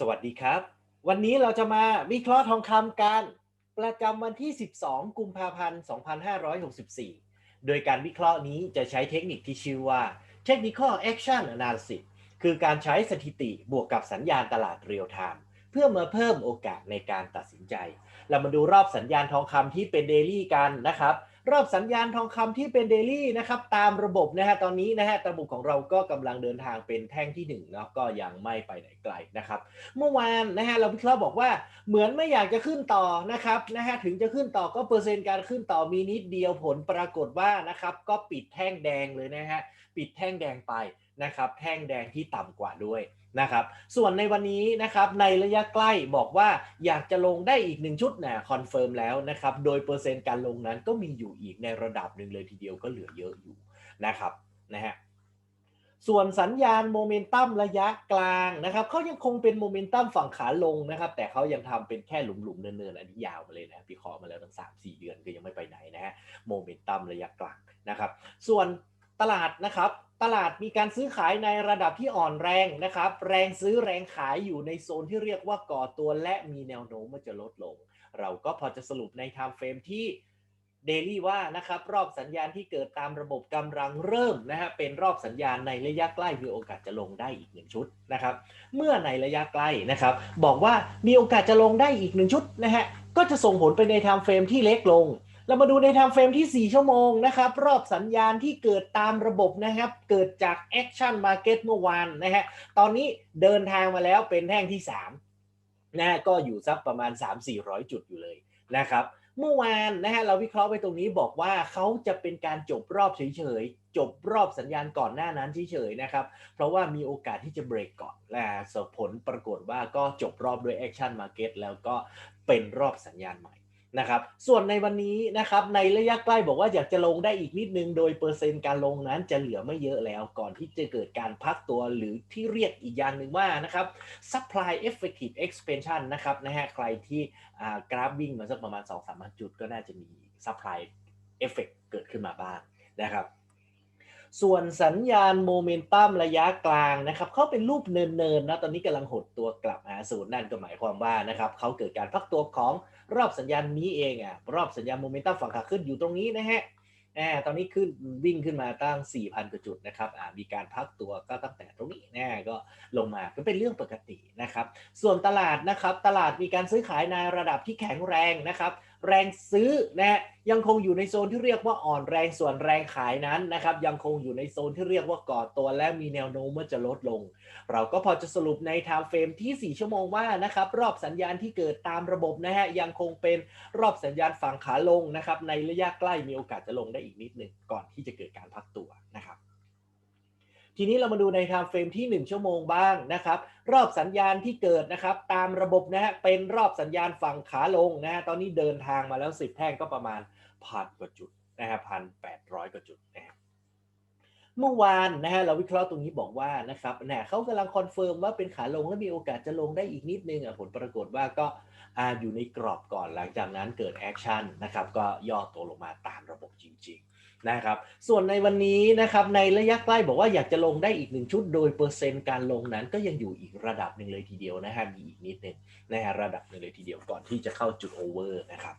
สวัสดีครับ วันนี้เราจะมาวิเคราะห์ทองคำกัน ประจำวันที่ 12 กุมภาพันธ์ 2564 โดยการวิเคราะห์นี้จะใช้เทคนิคที่ชื่อว่า Technical Action Analysis คือการใช้สถิติบวกกับสัญญาณตลาดเรียลไทม์เพื่อมาเพิ่มโอกาสในการตัดสินใจ เรามาดูรอบสัญญาณทองคำที่เป็นเดลี่กันนะครับ รอบสัญญาณทองคำที่เป็นเดลี่นะครับตามระบบนะฮะตอนนี้นะฮะระบบของเราก็กำลังเดินทางเป็นแท่งที่1เนาะก็ยังไม่ไปไหนไกลนะครับ เมื่อวานนะฮะเราพิเคราะห์บอกว่าเหมือนไม่อยากจะขึ้นต่อนะครับนะฮะถึงจะขึ้นต่อก็เปอร์เซ็นต์การขึ้นต่อมีนิดเดียวผลปรากฏว่านะครับก็ปิดแท่งแดงเลยนะฮะปิดแท่งแดงไป นะครับแท่งแดงที่ต่ำกว่าด้วยนะครับส่วนในวันนี้นะครับในระยะใกล้บอกว่าอยากจะลงได้อีกหนึ่งชุดนะคอนเฟิร์มแล้วนะครับโดยเปอร์เซ็นต์การลงนั้นก็มีอยู่อีกในระดับหนึ่งเลยทีเดียวก็เหลือเยอะอยู่นะครับนะฮะส่วนสัญญาณโมเมนตัมระยะกลางนะครับเขายังคงเป็นโมเมนตัมฝั่งขาลงนะครับ แต่เขายังทำเป็นแค่หลุมๆเนินๆอันนี้ยาวมาเลยนะวิเคราะห์มาแล้วตั้งสามสี่เดือนก็ยังไม่ไปไหนนะฮะโมเมนตัมระยะกลางนะครับ ส่วน ตลาดนะครับ ตลาดมีการซื้อขายในระดับที่อ่อนแรงนะครับ แรงซื้อแรงขายอยู่ในโซนที่เรียกว่าก่อตัวและมีแนวโน้มว่าจะลดลง เราก็พอจะสรุปในไทม์เฟรมที่เดลี่ว่านะครับรอบสัญญาณที่เกิดตามระบบกำลังเริ่มนะฮะเป็นรอบสัญญาณในระยะใกล้มีโอกาสจะลงได้อีกหนึ่งชุดนะครับ เมื่อในระยะใกล้นะครับ บอกว่ามีโอกาสจะลงได้อีกหนึ่งชุดนะฮะก็จะส่งผลไปในไทม์เฟรมที่เล็กลง เรามาดูในไทม์เฟรมที่ 4 ชั่วโมงนะครับ รอบสัญญาณที่เกิดตามระบบนะครับ เกิดจากแอคชั่นมาร์เก็ตเมื่อวานนะฮะตอนนี้เดินทางมาแล้วเป็นแท่งที่ 3 นะก็อยู่สักประมาณ 3-400 จุดอยู่เลยนะครับเมื่อวานนะฮะเราวิเคราะห์ไปตรงนี้บอกว่าเขาจะเป็นการจบรอบเฉยๆ จบรอบสัญญาณก่อนหน้านั้นเฉยๆนะครับ เพราะว่ามีโอกาสที่จะเบรกก่อนและสผลปรากฏว่าก็จบรอบด้วยแอคชั่นมาร์เก็ตแล้วก็เป็นรอบสัญญาณใหม่ นะครับ ส่วนในวันนี้นะครับในระยะใกล้บอกว่าอยากจะลงได้อีกนิดนึง โดยเปอร์เซ็นต์การลงนั้นจะเหลือไม่เยอะแล้วก่อนที่จะเกิดการพักตัวหรือที่เรียกอีกอย่างหนึ่งว่านะครับ supply effective expansion นะครับนะฮะใครที่กราฟวิ่งมาสักประมาณ 2 3จุดก็น่าจะมี supply effect เกิดขึ้นมาบ้างนะครับ ส่วนสัญญาณโมเมนตัมระยะกลางนะครับเขาเป็นรูปเนินๆนะตอนนี้กำลังหดตัวกลับหาศูนย์นั่นก็หมายความว่านะครับเขาเกิดการพักตัวของรอบสัญญาณนี้เองอะรอบสัญญาณโมเมนตัมฝั่งขาขึ้นอยู่ตรงนี้นะฮะอ่าตอนนี้ขึ้นวิ่งขึ้นมาตั้ง 4,000กว่าจุดนะครับมีการพักตัวก็ตั้งแต่ตรงนี้นะก็ลงมาก็เป็นเรื่องปกตินะครับ ส่วนตลาดนะครับ ตลาดมีการซื้อขายในระดับที่แข็งแรงนะครับ แรงซื้อนะยังคงอยู่ในโซนที่เรียกว่าอ่อนแรงส่วนแรงขายนั้นนะครับยังคงอยู่ในโซนที่เรียกว่าก่อตัวและมีแนวโน้มว่าจะลดลง เราก็พอจะสรุปในไทม์เฟรมที่ 4 ชั่วโมงว่านะครับรอบสัญญาณที่เกิดตามระบบนะฮะยังคงเป็นรอบสัญญาณฝั่งขาลงนะครับในระยะใกล้มีโอกาสจะลงได้อีกนิดหนึ่งก่อนที่จะเกิดการพักตัว ทีนี้เรามาดูในไทม์เฟรมที่ 1 ชั่วโมงบ้างนะครับ รอบสัญญาณที่เกิดนะครับ ตามระบบนะฮะเป็นรอบสัญญาณฝั่งขาลงนะฮะตอนนี้เดินทางมาแล้ว 10 แท่งก็ประมาณพันกว่าจุดนะฮะพันแปดร้อยกว่าจุดนะฮะ เมื่อวานนะฮะเราวิเคราะห์ตรงนี้บอกว่านะครับเนี่ยเขากำลังคอนเฟิร์มว่าเป็นขาลงและมีโอกาสจะลงได้อีกนิดนึงอะผลปรากฏว่าก็อ่าอยู่ในกรอบก่อนหลังจากนั้นเกิดแอคชั่นนะครับก็ย่อตัวลงมาตามระบบจริง ๆนะครับ ส่วนในวันนี้นะครับในระยะใกล้บอกว่าอยากจะลงได้อีกหนึ่งชุดโดยเปอร์เซ็นต์การลงนั้นก็ยังอยู่อีกระดับหนึ่งเลยทีเดียวนะฮะมีอีกนิดหนึ่งนะฮะระดับหนึ่งเลยทีเดียวก่อนที่จะเข้าจุดโอเวอร์นะครับ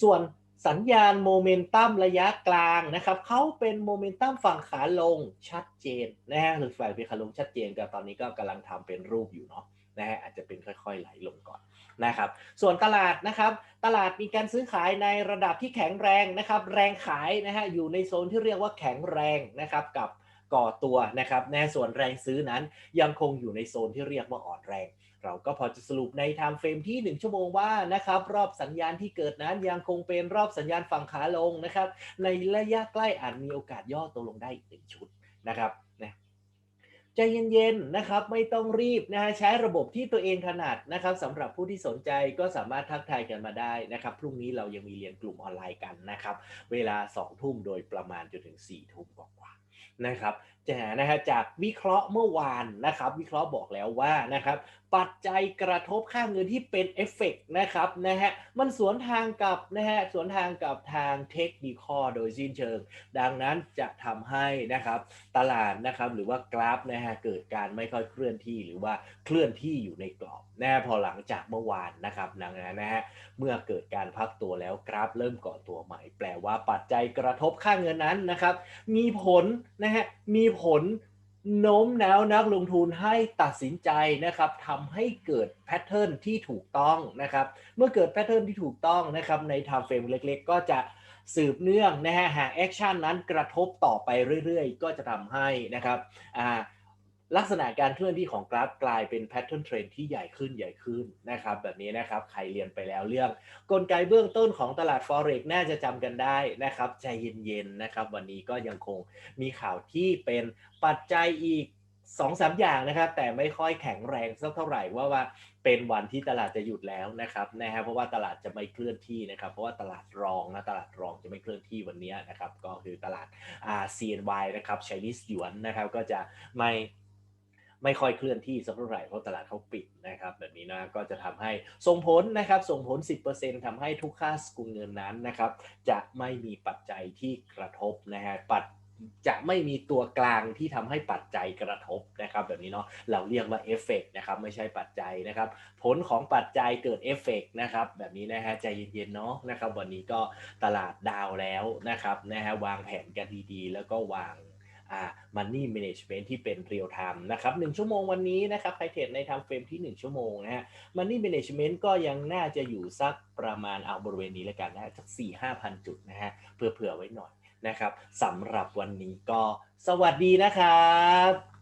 ส่วน สัญญาณโมเมนตัมระยะกลางนะครับเขาเป็นโมเมนตัมฝั่งขาลงชัดเจนนะฮะหรือฝ่ายเป็นขาลงชัดเจนก็ตอนนี้ก็กำลังทำเป็นรูปอยู่เนาะนะฮะอาจจะเป็นค่อยๆไหลลงก่อนนะครับส่วนตลาดนะครับตลาดมีการซื้อขายในระดับที่แข็งแรงนะครับแรงขายนะฮะอยู่ในโซนที่เรียกว่าแข็งแรงนะครับกับ ก่อตัวนะครับในส่วนแรงซื้อนั้นยังคงอยู่ในโซนที่เรียกว่าอ่อนแรง เราก็พอจะสรุปในไทม์เฟรมที่ 1 ชั่วโมงว่านะครับรอบสัญญาณที่เกิดนั้นยังคงเป็นรอบสัญญาณฝั่งขาลงนะครับในระยะใกล้อาจมีโอกาสย่อตัวลงได้อีกหนึ่งชุดนะครับนะใจเย็นๆนะครับไม่ต้องรีบนะฮะใช้ระบบที่ตัวเองถนัดนะครับสำหรับผู้ที่สนใจก็สามารถทักทายกันมาได้นะครับ พรุ่งนี้เรายังมีเรียนกลุ่มออนไลน์กันนะครับ เวลา 2 ทุ่มโดยประมาณจนถึง 4 ทุ่มกว่า นะครับจะนะฮะจากวิเคราะห์เมื่อวานนะครับวิเคราะห์บอกแล้วว่านะครับปัจจัยกระทบค่าเงินที่เป็นเอฟเฟกต์นะครับนะฮะมันสวนทางกับนะฮะสวนทางกับทางเทคนิคอโดยสิ้นเชิง ดังนั้นจะทำให้นะครับตลาดนะครับหรือว่ากราฟนะฮะเกิดการไม่ค่อยเคลื่อนที่หรือว่าเคลื่อนที่อยู่ในกรอบนะฮะพอหลังจากเมื่อวานนะครับดังนั้นนะฮะเมื่อเกิดการพักตัวแล้วกราฟเริ่มก่อตัวใหม่ แปลว่าปัจจัยกระทบค่าเงินนั้นนะครับมีผลนะฮะมีผลโน้มน้าวนักลงทุนให้ตัดสินใจนะครับทำให้เกิดแพทเทิร์นที่ถูกต้องนะครับ เมื่อเกิดแพทเทิร์นที่ถูกต้องนะครับในไทม์เฟรมเล็กๆ ก็จะสืบเนื่องนะฮะหากแอคชั่นนั้นกระทบต่อไปเรื่อยๆ ก็จะทำให้นะครับอ่า ลักษณะการเคลื่อนที่ของกราฟกลายเป็นแพทเทิร์นเทรนที่ใหญ่ขึ้นใหญ่ขึ้นนะครับ แบบนี้นะครับใครเรียนไปแล้วเรื่องกลไกเบื้องต้นของตลาด Forex น่าจะจำกันได้นะครับ ใจเย็นๆนะครับ วันนี้ก็ยังคงมีข่าวที่เป็นปัจจัยอีก2อสอย่างนะครับ แต่ไม่ค่อยแข็งแรงสักเท่าไหร่ว่าว่าเป็นวันที่ตลาดจะหยุดแล้วนะครับนะฮะเพราะว่าตลาดจะไม่เคลื่อนที่นะครับ เพราะว่าตลาดรองนะตลาดรองจะไม่เคลื่อนที่วันนี้นะครับ ก็คือตลาดอ่า CNY นะครับ Chinese Yuan นะครับก็จะไม่ ไม่ค่อยเคลื่อนที่สักเท่าไหร่เพราะตลาดเขาปิดนะครับแบบนี้นะก็จะทำให้ส่งผลนะครับส่งผล 10%ทำให้ทุกค่าสกุลเงินนั้นนะครับจะไม่มีปัจจัยที่กระทบนะฮะปัจจะไม่มีตัวกลางที่ทำให้ปัจจัยกระทบนะครับแบบนี้เนาะเราเรียกว่าเอฟเฟกนะครับไม่ใช่ปัจจัยนะครับผลของปัจจัยเกิดเอฟเฟกนะครับแบบนี้นะฮะใจเย็นๆเนาะนะครับวันนี้ก็ตลาดดาวแล้วนะครับนะฮะวางแผนกันดีๆ แล้วก็วาง อ่า money management ที่เป็นเรียลไทม์นะครับหชั่วโมงวันนี้นะครับไทเทรดใน time frame ที่ 1 ชั่วโมงนะฮะมันนี่ management ก็ยังน่าจะอยู่สักประมาณเอาบริเวณนี้แล้วกันนะฮะสัก4 5พันจุดนะฮะเผื่อไว้หน่อยนะครับสำหรับวันนี้ก็สวัสดีนะครับ